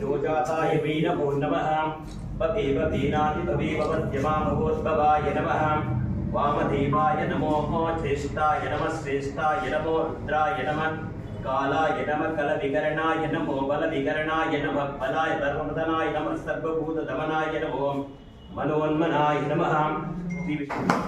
యోజాతాయ why నమో నమ పతే పతేనాధిపవే వద్యమామహోద్భవాయ నమ వామదేవాయ నమో జ్యేష్ఠాయ నమ శ్రేష్ఠాయ నమో రుద్రాయ నమ కాలాయ నమ కల వికరణాయ నమో బల వికరణాయ నమ బలాయ ధర్మదనాయ నమ సర్వభూత నమో మనోన్మనాయ నమ శ్రీ విష్ణు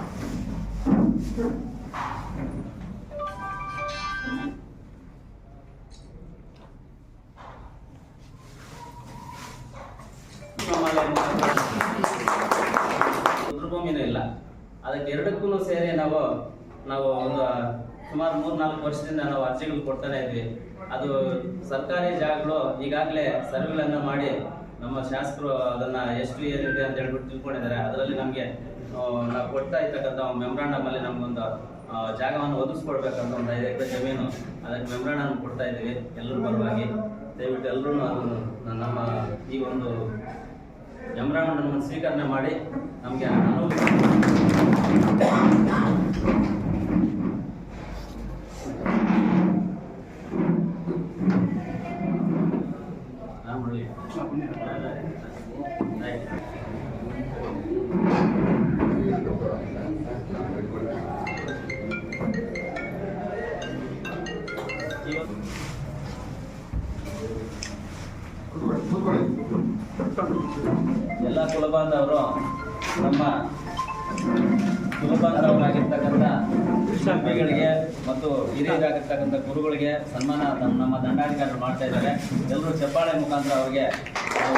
ಈಗಾಗಲೇ ಸರ್ವೆಗಳನ್ನು ಮಾಡಿ ನಮ್ಮ ಶಾಸಕರು ಅದನ್ನು ಎಷ್ಟು ಏನಿದೆ ಅಂತ ಹೇಳ್ಬಿಟ್ಟು ತಿಳ್ಕೊಂಡಿದ್ದಾರೆ. ಅದರಲ್ಲಿ ನಮಗೆ ನಾವು ಕೊಡ್ತಾ ಇರ್ತಕ್ಕಂಥ ಮೆಮ್ರಾಂಡಮಲ್ಲಿ ನಮಗೊಂದು ಜಾಗವನ್ನು ಒದಗಿಸ್ಕೊಡ್ಬೇಕಂತ ಒಂದು ಐದು ಎಕರೆ ಜಮೀನು, ಅದಕ್ಕೆ ಮೆಮ್ರಾಂಡನ್ನು ಕೊಡ್ತಾ ಇದ್ದೀವಿ ಎಲ್ಲರ ಪರವಾಗಿ. ದಯವಿಟ್ಟು ಎಲ್ಲರೂ ಅದನ್ನು ನಮ್ಮ ಈ ಒಂದು ಮೆಮ್ರಾಂಡನ್ನು ಸ್ವೀಕರಣೆ ಮಾಡಿ ನಮಗೆ ಅನುವು ಎಲ್ಲ ಕುಲಬಾಂಧವರು ನಮ್ಮ ಕುಲಬಾಂಧವರಾಗಿರ್ತಕ್ಕಂಥ ಶಿಲ್ಪಿಗಳಿಗೆ ಮತ್ತು ಹಿರಿಯರಾಗಿರ್ತಕ್ಕಂಥ ಗುರುಗಳಿಗೆ ಸನ್ಮಾನ ನಮ್ಮ ದಂಡಾಧಿಕಾರಿಗಳು ಮಾಡ್ತಾ ಇದ್ದಾರೆ. ಎಲ್ಲರೂ ಚಪ್ಪಾಳೆ ಮುಖಾಂತರ ಅವರಿಗೆ ನಾವು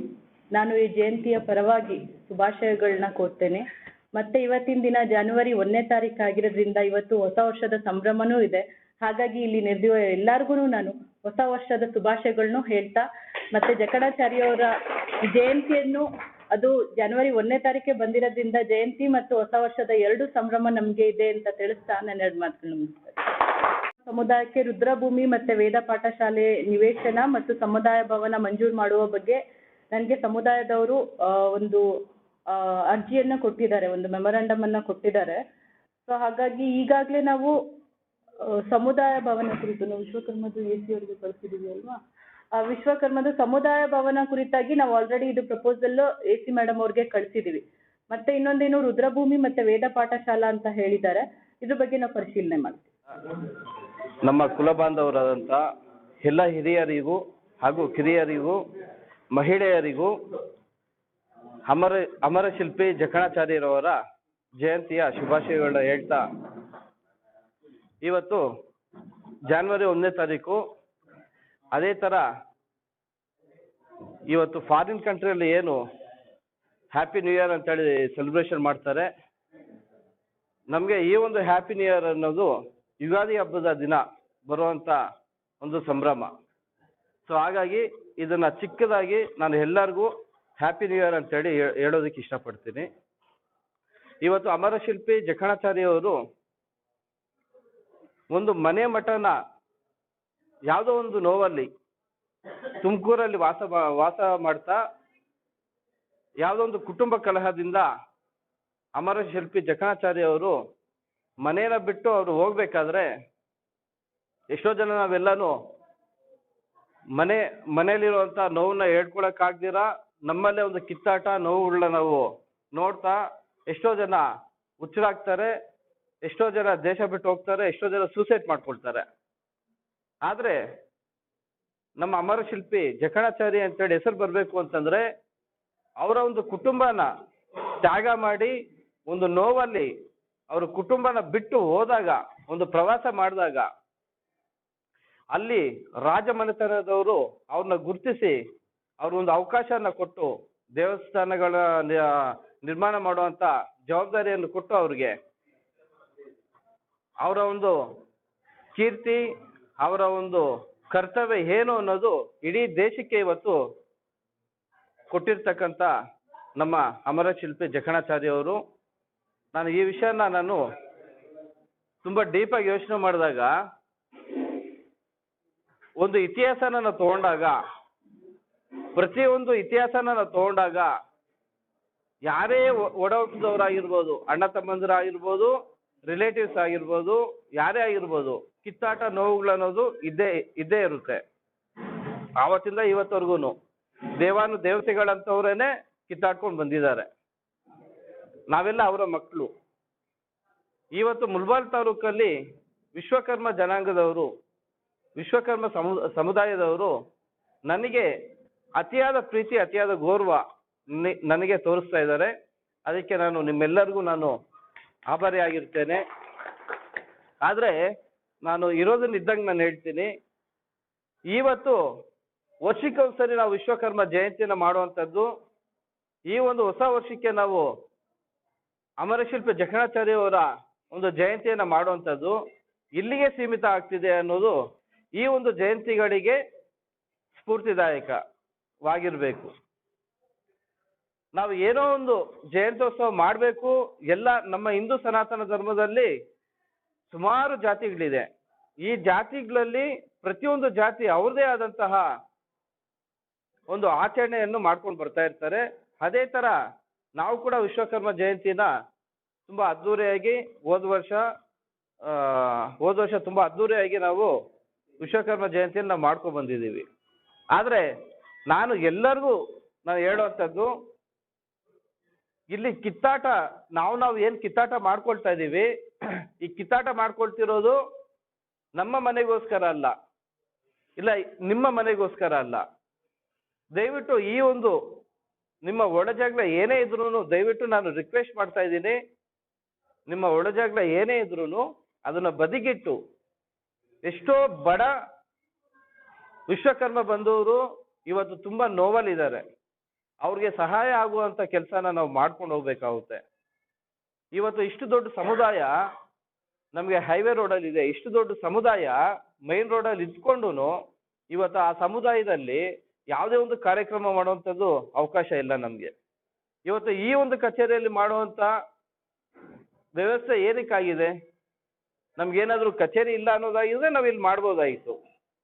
ನಾನು ಈ ಜಯಂತಿಯ ಪರವಾಗಿ ಶುಭಾಶಯಗಳನ್ನ ಕೋರ್ತೇನೆ. ಮತ್ತೆ ಇವತ್ತಿನ ದಿನ ಜನವರಿ ಒಂದನೇ ತಾರೀಕು ಆಗಿರೋದ್ರಿಂದ ಇವತ್ತು ಹೊಸ ವರ್ಷದ ಸಂಭ್ರಮನೂ ಇದೆ. ಹಾಗಾಗಿ ಇಲ್ಲಿ ನೆರೆದಿರುವ ಎಲ್ಲರಿಗೂ ನಾನು ಹೊಸ ವರ್ಷದ ಶುಭಾಶಯಗಳನ್ನು ಹೇಳ್ತಾ, ಮತ್ತೆ ಜಕಣಾಚಾರ್ಯವರ ಜಯಂತಿಯನ್ನು, ಅದು ಜನವರಿ ಒಂದನೇ ತಾರೀಕೆ ಬಂದಿರೋದ್ರಿಂದ ಜಯಂತಿ ಮತ್ತು ಹೊಸ ವರ್ಷದ ಎರಡು ಸಂಭ್ರಮ ನಮಗೆ ಇದೆ ಅಂತ ತಿಳಿಸ್ತಾ ನನ್ನ ಎರಡು ಮಾತುಗಳು ಸಮುದಾಯಕ್ಕೆ ರುದ್ರಭೂಮಿ ಮತ್ತೆ ವೇದ ಪಾಠಶಾಲೆ ನಿವೇಶನ ಮತ್ತು ಸಮುದಾಯ ಭವನ ಮಂಜೂರು ಮಾಡುವ ಬಗ್ಗೆ ನನಗೆ ಸಮುದಾಯದವರು ಒಂದು ಅರ್ಜಿಯನ್ನು ಕೊಟ್ಟಿದ್ದಾರೆ, ಒಂದು ಮೆಮೊರಾಂಡಮ್ ಅನ್ನ ಕೊಟ್ಟಿದ್ದಾರೆ. ಸೊ ಹಾಗಾಗಿ ಈಗಾಗಲೇ ನಾವು ಸಮುದಾಯ ಭವನ ಕುರಿತು, ನಾವು ವಿಶ್ವಕರ್ಮದ ಎ ಅವರಿಗೆ ಕಳಿಸಿದೀವಿ ಅಲ್ವಾ? ಆ, ವಿಶ್ವಕರ್ಮದ ಸಮುದಾಯ ಭವನ ಕುರಿತಾಗಿ ನಾವು ಆಲ್ರೆಡಿ ಇದು ಪ್ರಪೋಸಲ್ ಎ ಸಿ ಮೇಡಮ್ ಅವ್ರಿಗೆ ಕಳಿಸಿದೀವಿ. ಮತ್ತೆ ಇನ್ನೊಂದೇನು, ರುದ್ರಭೂಮಿ ಮತ್ತೆ ವೇದ ಪಾಠಶಾಲಾ ಅಂತ ಹೇಳಿದ್ದಾರೆ. ಇದ್ರ ಬಗ್ಗೆ ನಾವು ಪರಿಶೀಲನೆ ಮಾಡ್ತೀವಿ. ನಮ್ಮ ಕುಲಬಾಂಧವರಾದಂಥ ಎಲ್ಲ ಹಿರಿಯರಿಗೂ ಹಾಗೂ ಕಿರಿಯರಿಗೂ ಮಹಿಳೆಯರಿಗೂ ಅಮರ ಅಮರ ಶಿಲ್ಪಿ ಜಕಣಾಚಾರ್ಯರವರ ಜಯಂತಿಯ ಶುಭಾಶಯಗಳನ್ನ ಹೇಳ್ತಾ ಇವತ್ತು ಜಾನ್ವರಿ ಒಂದನೇ ತಾರೀಕು ಅದೇ ಥರ ಇವತ್ತು ಫಾರಿನ್ ಕಂಟ್ರಿಯಲ್ಲಿ ಏನು ಹ್ಯಾಪಿ ನ್ಯೂ ಇಯರ್ ಅಂತೇಳಿ ಸೆಲೆಬ್ರೇಷನ್ ಮಾಡ್ತಾರೆ. ನಮಗೆ ಈ ಒಂದು ಹ್ಯಾಪಿ ನ್ಯೂ ಇಯರ್ ಅನ್ನೋದು ಯುಗಾದಿ ಹಬ್ಬದ ದಿನ ಬರುವಂಥ ಒಂದು ಸಂಭ್ರಮ. ಸೊ ಹಾಗಾಗಿ ಇದನ್ನ ಚಿಕ್ಕದಾಗಿ ನಾನು ಎಲ್ಲರಿಗೂ ಹ್ಯಾಪಿ ನ್ಯೂ ಇಯರ್ ಅಂತ ಹೇಳಿ ಹೇಳೋದಕ್ಕೆ ಇಷ್ಟಪಡ್ತೀನಿ. ಇವತ್ತು ಅಮರ ಶಿಲ್ಪಿ ಜಕಣಾಚಾರ್ಯವರು ಒಂದು ಮನೆ ಮಠನ ಯಾವುದೋ ಒಂದು ನೋವಲ್ಲಿ ತುಮಕೂರಲ್ಲಿ ವಾಸ ವಾಸ ಮಾಡ್ತಾ ಯಾವುದೋ ಒಂದು ಕುಟುಂಬ ಕಲಹದಿಂದ ಅಮರ ಶಿಲ್ಪಿ ಜಕಣಾಚಾರ್ಯ ಅವರು ಮನೇನ ಬಿಟ್ಟು ಅವರು ಹೋಗ್ಬೇಕಾದ್ರೆ ಎಷ್ಟೋ ಜನ ನಾವೆಲ್ಲಾನು ಮನೆ ಮನೆಯಲ್ಲಿರುವಂತ ನೋವನ್ನ ಹೇಳ್ಕೊಳಕ್ಕಾಗ್ದಿರ ನಮ್ಮಲ್ಲೇ ಒಂದು ಕಿತ್ತಾಟ ನೋವುಗಳನ್ನ ನಾವು ನೋಡ್ತಾ ಎಷ್ಟೋ ಜನ ಹುಚ್ಚರಾಗ್ತಾರೆ, ಎಷ್ಟೋ ಜನ ದೇಶ ಬಿಟ್ಟು ಹೋಗ್ತಾರೆ, ಎಷ್ಟೋ ಜನ ಸೂಸೈಡ್ ಮಾಡ್ಕೊಳ್ತಾರೆ. ಆದ್ರೆ ನಮ್ಮ ಅಮರ ಶಿಲ್ಪಿ ಜಕಣಾಚಾರಿ ಅಂತೇಳಿ ಹೆಸರು ಬರಬೇಕು ಅಂತಂದ್ರೆ ಅವರ ಒಂದು ಕುಟುಂಬನ ತ್ಯಾಗ ಮಾಡಿ ಒಂದು ನೋವಲ್ಲಿ ಅವ್ರ ಕುಟುಂಬನ ಬಿಟ್ಟು ಹೋದಾಗ, ಒಂದು ಪ್ರವಾಸ ಮಾಡಿದಾಗ ಅಲ್ಲಿ ರಾಜಮನೆತನದವರು ಅವ್ರನ್ನ ಗುರುತಿಸಿ ಅವ್ರಿಗೊಂದು ಅವಕಾಶನ ಕೊಟ್ಟು ದೇವಸ್ಥಾನಗಳ ನಿರ್ಮಾಣ ಮಾಡುವಂತ ಜವಾಬ್ದಾರಿಯನ್ನು ಕೊಟ್ಟು ಅವ್ರಿಗೆ. ಅವರ ಒಂದು ಕೀರ್ತಿ, ಅವರ ಒಂದು ಕರ್ತವ್ಯ ಏನು ಅನ್ನೋದು ಇಡೀ ದೇಶಕ್ಕೆ ಇವತ್ತು ಕೊಟ್ಟಿರ್ತಕ್ಕಂಥ ನಮ್ಮ ಅಮರ ಶಿಲ್ಪಿ ಜಕಣಾಚಾರ್ಯ ಅವರು ನಾನು ಈ ವಿಷಯನ ನಾನು ತುಂಬಾ ಡೀಪಾಗಿ ಯೋಚನೆ ಮಾಡಿದಾಗ ಒಂದು ಇತಿಹಾಸನ ನಾವು ತಗೊಂಡಾಗ, ಪ್ರತಿಯೊಂದು ಇತಿಹಾಸನ ನಾವು ತಗೊಂಡಾಗ ಯಾರೇ ಒಡಹುಟ್ಟಿದವರಾಗಿರ್ಬೋದು ಒಡ ಹುಟ್ಟಿದವರಾಗಿರ್ಬೋದು ಅಣ್ಣ ತಮ್ಮಂದಿರಾಗಿರ್ಬೋದು ರಿಲೇಟಿವ್ಸ್ ಆಗಿರ್ಬೋದು, ಯಾರೇ ಆಗಿರ್ಬೋದು, ಕಿತ್ತಾಟ ನೋವುಗಳು ಅನ್ನೋದು ಇದ್ದೇ ಇದ್ದೇ ಇರುತ್ತೆ. ಆವತ್ತಿಂದ ಇವತ್ತವರೆಗೂ ದೇವಾನು ದೇವತೆಗಳಂತವ್ರೇನೆ ಕಿತ್ತಾಡ್ಕೊಂಡು ಬಂದಿದ್ದಾರೆ. ನಾವೆಲ್ಲ ಅವರ ಮಕ್ಕಳು ಇವತ್ತು ಮುಲ್ಬಾಲ್ ತಾಲೂಕಲ್ಲಿ ವಿಶ್ವಕರ್ಮ ಜನಾಂಗದವರು ವಿಶ್ವಕರ್ಮ ಸಮು, ಸಮುದಾಯದವರು ನನಗೆ ಅತಿಯಾದ ಪ್ರೀತಿ, ಅತಿಯಾದ ಗೌರವ ನನಗೆ ತೋರಿಸ್ತಾ ಇದ್ದಾರೆ. ಅದಕ್ಕೆ ನಾನು ನಿಮ್ಮೆಲ್ಲರಿಗೂ ನಾನು ಆಭಾರಿಯಾಗಿರ್ತೇನೆ ಆದರೆ ನಾನು ಇರೋದನ್ನ ಇದ್ದಂಗೆ ನಾನು ಹೇಳ್ತೀನಿ. ಇವತ್ತು ವರ್ಷಕ್ಕೊಂದ್ಸರಿ ನಾವು ವಿಶ್ವಕರ್ಮ ಜಯಂತಿಯನ್ನು ಮಾಡುವಂಥದ್ದು, ಈ ಒಂದು ಹೊಸ ವರ್ಷಕ್ಕೆ ನಾವು ಅಮರಶಿಲ್ಪ ಜಕಣಾಚಾರ್ಯವರ ಒಂದು ಜಯಂತಿಯನ್ನು ಮಾಡುವಂಥದ್ದು, ಇಲ್ಲಿಗೆ ಸೀಮಿತ ಆಗ್ತಿದೆ ಅನ್ನೋದು ಈ ಒಂದು ಜಯಂತಿಗಳಿಗೆ ಸ್ಫೂರ್ತಿದಾಯಕವಾಗಿರ್ಬೇಕು. ನಾವು ಏನೋ ಒಂದು ಜಯಂತ್ಯೋತ್ಸವ ಮಾಡಬೇಕು, ಎಲ್ಲ ನಮ್ಮ ಹಿಂದೂ ಸನಾತನ ಧರ್ಮದಲ್ಲಿ ಸುಮಾರು ಜಾತಿಗಳಿದೆ. ಈ ಜಾತಿಗಳಲ್ಲಿ ಪ್ರತಿಯೊಂದು ಜಾತಿ ಅವ್ರದೇ ಆದಂತಹ ಒಂದು ಆಚರಣೆಯನ್ನು ಮಾಡ್ಕೊಂಡು ಬರ್ತಾ ಇರ್ತಾರೆ. ಅದೇ ತರ ನಾವು ಕೂಡ ವಿಶ್ವಕರ್ಮ ಜಯಂತಿನ ತುಂಬಾ ಅದ್ದೂರಿಯಾಗಿ ಹೋದ ವರ್ಷ ಹೋದ ವರ್ಷ ತುಂಬಾ ಅದ್ದೂರಿಯಾಗಿ ನಾವು ವಿಶ್ವಕರ್ಮ ಜಯಂತಿಯನ್ನು ನಾವು ಮಾಡ್ಕೊಂಡು ಬಂದಿದ್ದೀವಿ. ಆದರೆ ನಾನು ಎಲ್ಲರಿಗೂ ನಾನು ಹೇಳುವಂಥದ್ದು, ಇಲ್ಲಿ ಕಿತ್ತಾಟ, ನಾವು ನಾವು ಏನು ಕಿತ್ತಾಟ ಮಾಡ್ಕೊಳ್ತಾ ಇದ್ದೀವಿ, ಈ ಕಿತ್ತಾಟ ಮಾಡ್ಕೊಳ್ತಿರೋದು ನಮ್ಮ ಮನೆಗೋಸ್ಕರ ಅಲ್ಲ. ಇಲ್ಲ, ನಿಮ್ಮ ಮನೆಗೋಸ್ಕರ ಅಲ್ಲ. ದಯವಿಟ್ಟು ಈ ಒಂದು ನಿಮ್ಮ ಒಳಜಾಗ್ಲ ಏನೇ ಇದ್ರೂ ದಯವಿಟ್ಟು ನಾನು ರಿಕ್ವೆಸ್ಟ್ ಮಾಡ್ತಾ ಇದ್ದೀನಿ. ನಿಮ್ಮ ಒಳಜಾಗ್ಲ ಏನೇ ಇದ್ರೂ ಅದನ್ನ ಬದಿಗಿಟ್ಟು ಎಷ್ಟೋ ಬಡ ವಿಶ್ವಕರ್ಮ ಬಂದವರು ಇವತ್ತು ತುಂಬಾ ನೋವಲ್ಲಿದ್ದಾರೆ. ಅವ್ರಿಗೆ ಸಹಾಯ ಆಗುವಂತ ಕೆಲಸನ ನಾವು ಮಾಡ್ಕೊಂಡು ಹೋಗ್ಬೇಕಾಗುತ್ತೆ. ಇವತ್ತು ಇಷ್ಟು ದೊಡ್ಡ ಸಮುದಾಯ ನಮಗೆ ಹೈವೇ ರೋಡಲ್ಲಿ ಇದೆ. ಇಷ್ಟು ದೊಡ್ಡ ಸಮುದಾಯ ಮೈನ್ ರೋಡಲ್ಲಿ ಇದ್ಕೊಂಡು ಇವತ್ತು ಆ ಸಮುದಾಯದಲ್ಲಿ ಯಾವುದೇ ಒಂದು ಕಾರ್ಯಕ್ರಮ ಮಾಡುವಂಥದ್ದು ಅವಕಾಶ ಇಲ್ಲ ನಮಗೆ. ಇವತ್ತು ಈ ಒಂದು ಕಚೇರಿಯಲ್ಲಿ ಮಾಡುವಂಥ ವ್ಯವಸ್ಥೆ ಏನಕ್ಕಾಗಿದೆ? ನಮ್ಗೇನಾದ್ರೂ ಕಚೇರಿ ಇಲ್ಲ ಅನ್ನೋದಾಗಿದ್ರೆ ನಾವು ಇಲ್ಲಿ ಮಾಡ್ಬೋದಾಗಿತ್ತು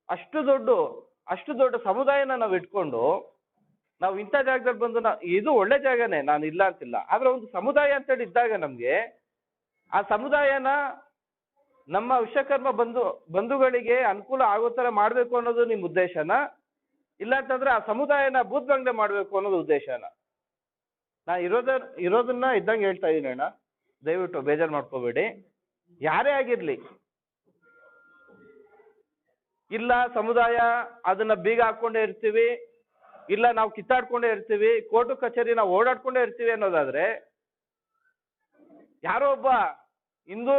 ಅಷ್ಟು ದೊಡ್ಡ ಅಷ್ಟು ದೊಡ್ಡ ಸಮುದಾಯನ ನಾವು ಇಟ್ಕೊಂಡು ನಾವು ಇಂಥ ಜಾಗದಲ್ಲಿ ಬಂದು ನಾ, ಇದು ಒಳ್ಳೆ ಜಾಗನೇ, ನಾನು ಇಲ್ಲ ಅಂತಿಲ್ಲ. ಆದ್ರೆ ಒಂದು ಸಮುದಾಯ ಅಂತೇಳಿ ಇದ್ದಾಗ ನಮಗೆ ಆ ಸಮುದಾಯನ ನಮ್ಮ ವಿಶ್ವಕರ್ಮ ಬಂಧು, ಬಂಧುಗಳಿಗೆ ಅನುಕೂಲ ಆಗೋ ಥರ ಮಾಡಬೇಕು ಅನ್ನೋದು ನಿಮ್ಮ ಉದ್ದೇಶನ? ಇಲ್ಲ ಅಂತಂದ್ರೆ ಆ ಸಮುದಾಯನ ಭೂತ್ ಬಂಗ್ಲೆ ಮಾಡಬೇಕು ಅನ್ನೋದು ಉದ್ದೇಶನ? ನಾ ಇರೋದ, ಇರೋದನ್ನ ಇದ್ದಂಗೆ ಹೇಳ್ತಾ ಇದ್ದೀನಿ ಅಣ್ಣ. ದಯವಿಟ್ಟು ಬೇಜಾರು ಮಾಡ್ಕೋಬೇಡಿ. ಯಾರೇ ಆಗಿರ್ಲಿ. ಇಲ್ಲ ಸಮುದಾಯ ಅದನ್ನ ಬೀಗ ಹಾಕೊಂಡೇ ಇರ್ತೀವಿ, ಇಲ್ಲ ನಾವು ಕಿತ್ತಾಡ್ಕೊಂಡೇ ಇರ್ತೀವಿ, ಕೋರ್ಟು ಕಚೇರಿ ನಾವು ಓಡಾಡ್ಕೊಂಡೇ ಇರ್ತೀವಿ ಅನ್ನೋದಾದ್ರೆ, ಯಾರೋ ಒಬ್ಬ ಹಿಂದೂ,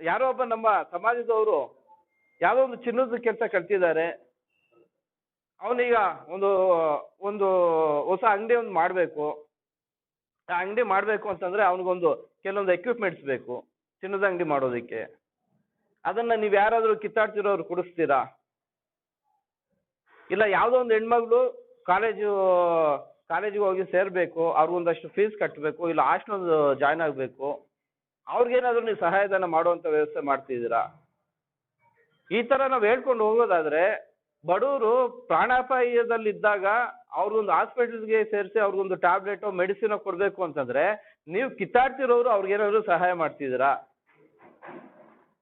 ಯಾರೋ ಒಬ್ಬ ನಮ್ಮ ಸಮಾಜದವರು ಯಾವುದೋ ಒಂದು ಚಿನ್ನದ ಕೆಲಸ ಕಲ್ತಿದ್ದಾರೆ ಅವನೀಗ ಒಂದು ಒಂದು ಹೊಸ ಅಂಗಡಿ ಒಂದು ಮಾಡಬೇಕು, ಆ ಅಂಗಡಿ ಮಾಡಬೇಕು ಅಂತಂದ್ರೆ ಅವನಿಗೊಂದು ಕೆಲವೊಂದು ಎಕ್ವಿಪ್ಮೆಂಟ್ಸ್ ಬೇಕು. ಚಿನ್ನದ ಅಂಗಡಿ ಮಾಡೋದಕ್ಕೆ. ಅದನ್ನ ನೀವು ಯಾರಾದರೂ ಕಿತ್ತಾಡ್ತಿರೋರು ಕೊಡಿಸ್ತೀರಾ? ಇಲ್ಲ, ಯಾವುದೋ ಒಂದು ಹೆಣ್ಮಗಳು ಕಾಲೇಜು ಕಾಲೇಜಿಗೆ ಹೋಗಿ ಸೇರಬೇಕು ಅವ್ರಿಗೊಂದಷ್ಟು ಫೀಸ್ ಕಟ್ಟಬೇಕು ಇಲ್ಲ ಹಾಸ್ಟೆಲ್ ಒಂದು ಜಾಯ್ನ್ ಆಗ್ಬೇಕು. ಅವ್ರಿಗೇನಾದ್ರು ನೀವು ಸಹಾಯಧನ ಮಾಡುವಂತ ವ್ಯವಸ್ಥೆ ಮಾಡ್ತಿದ್ದೀರಾ? ಈ ತರ ನಾವು ಹೇಳ್ಕೊಂಡು ಹೋಗೋದಾದ್ರೆ, ಬಡವರು ಪ್ರಾಣಾಪಾಯದಲ್ಲಿದ್ದಾಗ ಅವ್ರಿಗೊಂದು ಹಾಸ್ಪಿಟಲ್ಗೆ ಸೇರಿಸಿ ಅವ್ರಿಗೊಂದು ಟ್ಯಾಬ್ಲೆಟೋ ಮೆಡಿಸಿನೋ ಕೊಡಬೇಕು ಅಂತಂದ್ರೆ ನೀವು ಕಿತ್ತಾಡ್ತಿರೋರು ಅವ್ರಿಗೇನಾದ್ರು ಸಹಾಯ ಮಾಡ್ತಿದ್ದೀರಾ?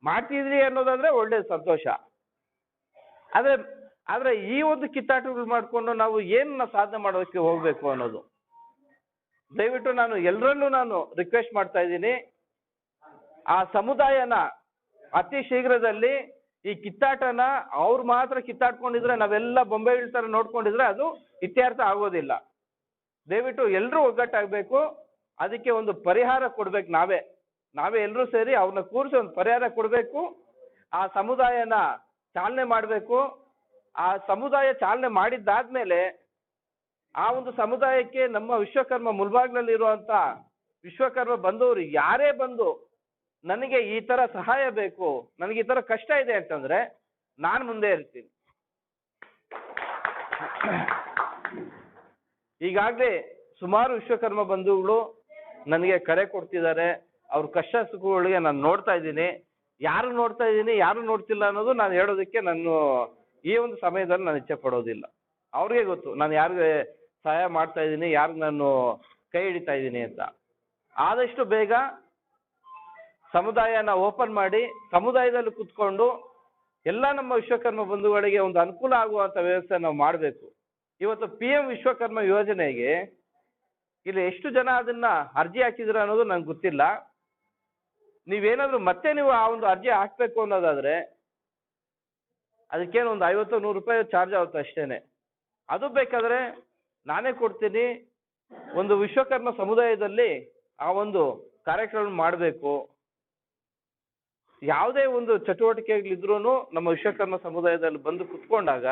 ಮಾಡ್ತಿದ್ರಿ ಅನ್ನೋದಾದ್ರೆ ಒಳ್ಳೆ ಸಂತೋಷ. ಆದ್ರೆ ಆದ್ರೆ ಈ ಒಂದು ಕಿತ್ತಾಟಗಳು ಮಾಡಿಕೊಂಡು ನಾವು ಏನನ್ನ ಸಾಧನೆ ಮಾಡೋದಕ್ಕೆ ಹೋಗ್ಬೇಕು ಅನ್ನೋದು. ದಯವಿಟ್ಟು ನಾನು ಎಲ್ಲರನ್ನೂ ನಾನು ರಿಕ್ವೆಸ್ಟ್ ಮಾಡ್ತಾ ಇದ್ದೀನಿ. ಆ ಸಮುದಾಯನ ಅತಿ ಶೀಘ್ರದಲ್ಲಿ ಈ ಕಿತ್ತಾಟನ ಅವ್ರು ಮಾತ್ರ ಕಿತ್ತಾಡ್ಕೊಂಡಿದ್ರೆ, ನಾವೆಲ್ಲ ಬೊಂಬೆ ಥರ ನೋಡ್ಕೊಂಡಿದ್ರೆ ಅದು ಇತ್ಯರ್ಥ ಆಗೋದಿಲ್ಲ. ದಯವಿಟ್ಟು ಎಲ್ಲರೂ ಒಗ್ಗಟ್ಟಾಗಬೇಕು. ಅದಕ್ಕೆ ಒಂದು ಪರಿಹಾರ ಕೊಡ್ಬೇಕು ನಾವೇ. ನಾವೇ ಎಲ್ಲರೂ ಸೇರಿ ಅವ್ರನ್ನ ಕೂರಿಸಿ ಒಂದು ಪರಿಹಾರ ಕೊಡಬೇಕು. ಆ ಸಮುದಾಯನ ಚಾಲನೆ ಮಾಡಬೇಕು. ಆ ಸಮುದಾಯ ಚಾಲನೆ ಮಾಡಿದ್ದಾದ್ಮೇಲೆ ಆ ಒಂದು ಸಮುದಾಯಕ್ಕೆ ನಮ್ಮ ವಿಶ್ವಕರ್ಮ ಮುಲ್ಬಾಗ್ನಲ್ಲಿ ಇರುವಂತ ವಿಶ್ವಕರ್ಮ ಬಂದವರು ಯಾರೇ ಬಂದು ನನಗೆ ಈ ತರ ಸಹಾಯ ಬೇಕು, ನನಗೆ ಈ ತರ ಕಷ್ಟ ಇದೆ ಅಂತಂದ್ರೆ ನಾನು ಮುಂದೆ ಇರ್ತೀನಿ. ಈಗಾಗಲೇ ಸುಮಾರು ವಿಶ್ವಕರ್ಮ ಬಂಧುಗಳು ನನಗೆ ಕರೆ ಕೊಡ್ತಿದ್ದಾರೆ. ಅವ್ರ ಕಷ್ಟ ಸುಖಗಳಿಗೆ ನಾನು ನೋಡ್ತಾ ಇದ್ದೀನಿ. ಯಾರು ನೋಡ್ತಾ ಇದ್ದೀನಿ, ಯಾರು ನೋಡ್ತಿಲ್ಲ ಅನ್ನೋದು ನಾನು ಹೇಳೋದಕ್ಕೆ ನಾನು ಈ ಒಂದು ಸಮಯದಲ್ಲಿ ನಾನು ಇಚ್ಛೆ ಪಡೋದಿಲ್ಲ. ಅವ್ರಿಗೆ ಗೊತ್ತು, ನಾನು ಯಾರಿಗೆ ಸಹಾಯ ಮಾಡ್ತಾ ಇದ್ದೀನಿ ಯಾರಿಗೆ ನಾನು ಕೈ ಹಿಡಿತಾ ಇದ್ದೀನಿ ಅಂತ. ಆದಷ್ಟು ಬೇಗ ಸಮುದಾಯನ ಓಪನ್ ಮಾಡಿ, ಸಮುದಾಯದಲ್ಲಿ ಕುತ್ಕೊಂಡು ಎಲ್ಲ ನಮ್ಮ ವಿಶ್ವಕರ್ಮ ಬಂಧುಗಳಿಗೆ ಒಂದು ಅನುಕೂಲ ಆಗುವಂತ ವ್ಯವಸ್ಥೆ ನಾವು ಮಾಡಬೇಕು. ಇವತ್ತು ಪಿ ಎಂ ವಿಶ್ವಕರ್ಮ ಯೋಜನೆಗೆ ಇಲ್ಲಿ ಎಷ್ಟು ಜನ ಅದನ್ನ ಅರ್ಜಿ ಹಾಕಿದ್ರ ಅನ್ನೋದು ನಂಗೆ ಗೊತ್ತಿಲ್ಲ. ನೀವೇನಾದ್ರೂ ಮತ್ತೆ ನೀವು ಆ ಒಂದು ಅರ್ಜಿ ಹಾಕ್ಬೇಕು ಅನ್ನೋದಾದ್ರೆ ಅದಕ್ಕೇನು ಒಂದು ಐವತ್ತು ನೂರು ರೂಪಾಯಿ ಚಾರ್ಜ್ ಆಗುತ್ತೆ ಅಷ್ಟೇನೆ. ಅದು ಬೇಕಾದ್ರೆ ನಾನೇ ಕೊಡ್ತೀನಿ. ಒಂದು ವಿಶ್ವಕರ್ಮ ಸಮುದಾಯದಲ್ಲಿ ಆ ಒಂದು ಕಾರ್ಯಕ್ರಮ ಮಾಡಬೇಕು. ಯಾವುದೇ ಒಂದು ಚಟುವಟಿಕೆಗಳಿದ್ರೂ ನಮ್ಮ ವಿಶ್ವಕರ್ಮ ಸಮುದಾಯದಲ್ಲಿ ಬಂದು ಕುತ್ಕೊಂಡಾಗ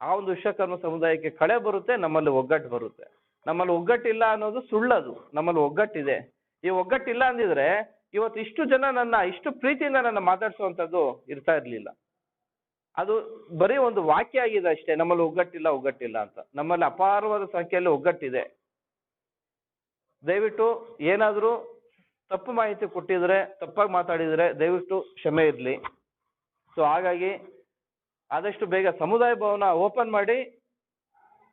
ಆ ಒಂದು ವಿಶ್ವಕರ್ಮ ಸಮುದಾಯಕ್ಕೆ ಕಳೆ ಬರುತ್ತೆ, ನಮ್ಮಲ್ಲಿ ಒಗ್ಗಟ್ಟು ಬರುತ್ತೆ. ನಮ್ಮಲ್ಲಿ ಒಗ್ಗಟ್ಟಿಲ್ಲ ಅನ್ನೋದು ಸುಳ್ಳದು, ನಮ್ಮಲ್ಲಿ ಒಗ್ಗಟ್ಟಿದೆ. ಈ ಒಗ್ಗಟ್ಟಿಲ್ಲ ಅಂದಿದ್ರೆ ಇವತ್ತು ಇಷ್ಟು ಜನ ನನ್ನ, ಇಷ್ಟು ಪ್ರೀತಿಯಿಂದ ನನ್ನ ಮಾತಾಡಿಸುವಂಥದ್ದು ಇರ್ತಾ ಇರಲಿಲ್ಲ. ಅದು ಬರೀ ಒಂದು ವಾಕ್ಯ ಆಗಿದೆ ಅಷ್ಟೇ, ನಮ್ಮಲ್ಲಿ ಒಗ್ಗಟ್ಟಿಲ್ಲ ಒಗ್ಗಟ್ಟಿಲ್ಲ ಅಂತ. ನಮ್ಮಲ್ಲಿ ಅಪಾರವಾದ ಸಂಖ್ಯೆಯಲ್ಲಿ ಒಗ್ಗಟ್ಟಿದೆ. ದಯವಿಟ್ಟು ಏನಾದರೂ ತಪ್ಪು ಮಾಹಿತಿ ಕೊಟ್ಟಿದ್ರೆ, ತಪ್ಪಾಗಿ ಮಾತಾಡಿದರೆ ದಯವಿಟ್ಟು ಕ್ಷಮೆ ಇರಲಿ. ಸೊ ಹಾಗಾಗಿ ಆದಷ್ಟು ಬೇಗ ಸಮುದಾಯ ಭವನ ಓಪನ್ ಮಾಡಿ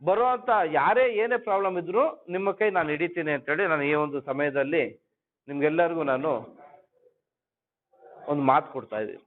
ಬರುವಂಥ ಯಾರೇ ಏನೇ ಪ್ರಾಬ್ಲಮ್ ಇದ್ರು ನಿಮ್ಮ ಕೈ ನಾನು ಹಿಡಿತೀನಿ ಅಂತೇಳಿ ನಾನು ಈ ಒಂದು ಸಮಯದಲ್ಲಿ ನಿಮ್ಗೆಲ್ಲರಿಗೂ ನಾನು ಒಂದು ಮಾತು ಕೊಡ್ತಾ ಇದ್ದೀನಿ.